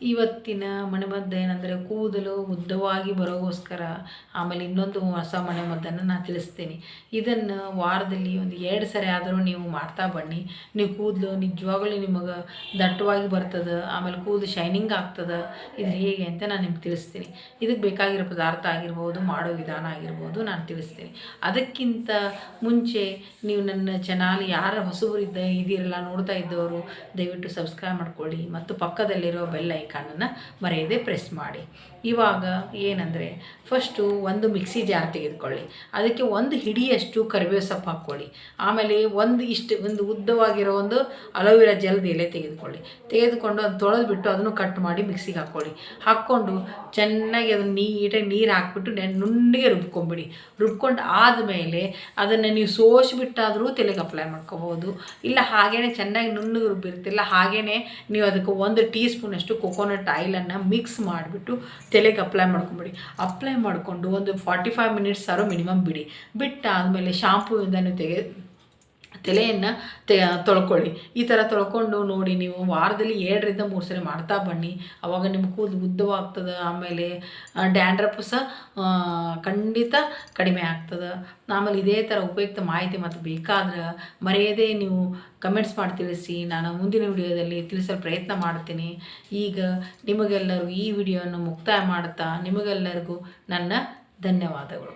ಇವತ್ತಿನ ಮನೆಮದ್ದು ಏನಂದರೆ ಕೂದಲು ಉದ್ದವಾಗಿ ಬರೋಗೋಸ್ಕರ ಆಮೇಲೆ ಇನ್ನೊಂದು ಹೊಸ ಮನೆಮದ್ದನ್ನು ನಾನು ತಿಳಿಸ್ತೀನಿ. ಇದನ್ನು ವಾರದಲ್ಲಿ ಒಂದು ಎರಡು ಸರಿ ಆದರೂ ನೀವು ಮಾಡ್ತಾ ಬನ್ನಿ. ನೀವು ಕೂದಲು ನಿಜವಾಗ್ಲೂ ನಿಮಗೆ ದಟ್ಟವಾಗಿ ಬರ್ತದೆ, ಆಮೇಲೆ ಕೂದಲು ಶೈನಿಂಗ್ ಆಗ್ತದೆ, ಇದು ಹೇಗೆ ಅಂತ ನಾನು ನಿಮ್ಗೆ ತಿಳಿಸ್ತೀನಿ. ಇದಕ್ಕೆ ಬೇಕಾಗಿರೋ ಪದಾರ್ಥ ಆಗಿರ್ಬೋದು, ಮಾಡೋ ವಿಧಾನ ಆಗಿರ್ಬೋದು ನಾನು ತಿಳಿಸ್ತೀನಿ. ಅದಕ್ಕಿಂತ ಮುಂಚೆ ನೀವು ನನ್ನ ಚಾನಲ್ ಯಾರು ಹೊಸಬರು ಇದ್ದ ಇದಿರಲ್ಲ ನೋಡ್ತಾ ಇದ್ದವರು, ದಯವಿಟ್ಟು ಸಬ್ಸ್ಕ್ರೈಬ್ ಮಾಡ್ಕೊಳ್ಳಿ. ಮತ್ತು ಪಕ್ಕದಲ್ಲಿರೋ ಬೆಲ್ ಐಕಾನನ್ನು ಮರೆಯದೆ ಪ್ರೆಸ್ ಮಾಡಿ. ಇವಾಗ ಏನಂದರೆ ಫಸ್ಟು ಒಂದು ಮಿಕ್ಸಿ ಜಾರ್ ತೆಗೆದುಕೊಳ್ಳಿ. ಅದಕ್ಕೆ ಒಂದು ಹಿಡಿಯಷ್ಟು ಕರಿಬೇವು ಸೊಪ್ಪು ಹಾಕ್ಕೊಳ್ಳಿ. ಆಮೇಲೆ ಒಂದು ಇಷ್ಟು, ಒಂದು ಉದ್ದವಾಗಿರೋ ಒಂದು ಅಲೋವೆರಾ ಜಲ್ದ ಎಲೆ ತೆಗೆದುಕೊಳ್ಳಿ. ತೆಗೆದುಕೊಂಡು ತೊಳೆದು ಬಿಟ್ಟು ಅದನ್ನು ಕಟ್ ಮಾಡಿ ಮಿಕ್ಸಿಗೆ ಹಾಕ್ಕೊಳ್ಳಿ. ಹಾಕ್ಕೊಂಡು ಚೆನ್ನಾಗಿ ಅದನ್ನು ನೀಟಾಗಿ ನೀರು ಹಾಕ್ಬಿಟ್ಟು ನೆನ್ ನುಣ್ಣಗೆ ರುಬ್ಕೊಂಬಿಡಿ. ರುಬ್ಕೊಂಡು ಆದಮೇಲೆ ಅದನ್ನು ನೀವು ಸೋಸಿಬಿಟ್ಟಾದರೂ ತಲೆಗೆ ಅಪ್ಲೈ ಮಾಡ್ಕೋಬೋದು. ಇಲ್ಲ ಹಾಗೇ ಚೆನ್ನಾಗಿ ನುಣ್ಣಗೆ ರುಬ್ಬಿರ್ತಿಲ್ಲ ಹಾಗೇ ನೀವು ಅದಕ್ಕೆ ಒಂದು ಟೀ ಸ್ಪೂನಷ್ಟು ಕೊಕೊನಟ್ ಆಯಿಲನ್ನು ಮಿಕ್ಸ್ ಮಾಡಿಬಿಟ್ಟು ತಲೆಗೆ ಅಪ್ಲೈ ಮಾಡ್ಕೊಂಬಿಡಿ. ಅಪ್ಲೈ ಮಾಡಿಕೊಂಡು ಒಂದು ಫಾರ್ಟಿ ಫೈವ್ ಮಿನಿಟ್ಸ್ ಆದರೂ ಮಿನಿಮಮ್ ಬಿಡಿ. ಬಿಟ್ಟಾದಮೇಲೆ ಶಾಂಪೂಯಿಂದನೂ ತೆಗೆ ತಲೆಯನ್ನು ತೆ, ತೊಳ್ಕೊಳ್ಳಿ. ಈ ಥರ ತೊಳ್ಕೊಂಡು ನೋಡಿ ನೀವು ವಾರದಲ್ಲಿ ಎರಡರಿಂದ ಮೂರು ಸರಿ ಮಾಡ್ತಾ ಬನ್ನಿ. ಅವಾಗ ನಿಮ್ಮ ಕೂದಲು ಉದ್ದವಾಗ್ತದೆ, ಆಮೇಲೆ ಡ್ಯಾಂಡ್ರಪ್ಪು ಸಹ ಖಂಡಿತ ಕಡಿಮೆ ಆಗ್ತದೆ. ಆಮೇಲೆ ಇದೇ ಥರ ಉಪಯುಕ್ತ ಮಾಹಿತಿ ಮತ್ತು ಬೇಕಾದ್ರೆ ಮರೆಯದೇ ನೀವು ಕಮೆಂಟ್ಸ್ ಮಾಡಿ ತಿಳಿಸಿ. ನಾನು ಮುಂದಿನ ವಿಡಿಯೋದಲ್ಲಿ ತಿಳಿಸಲು ಪ್ರಯತ್ನ ಮಾಡ್ತೀನಿ. ಈಗ ನಿಮಗೆಲ್ಲರಿಗೂ ಈ ವಿಡಿಯೋವನ್ನು ಮುಕ್ತಾಯ ಮಾಡುತ್ತಾ ನಿಮಗೆಲ್ಲರಿಗೂ ನನ್ನ ಧನ್ಯವಾದಗಳು.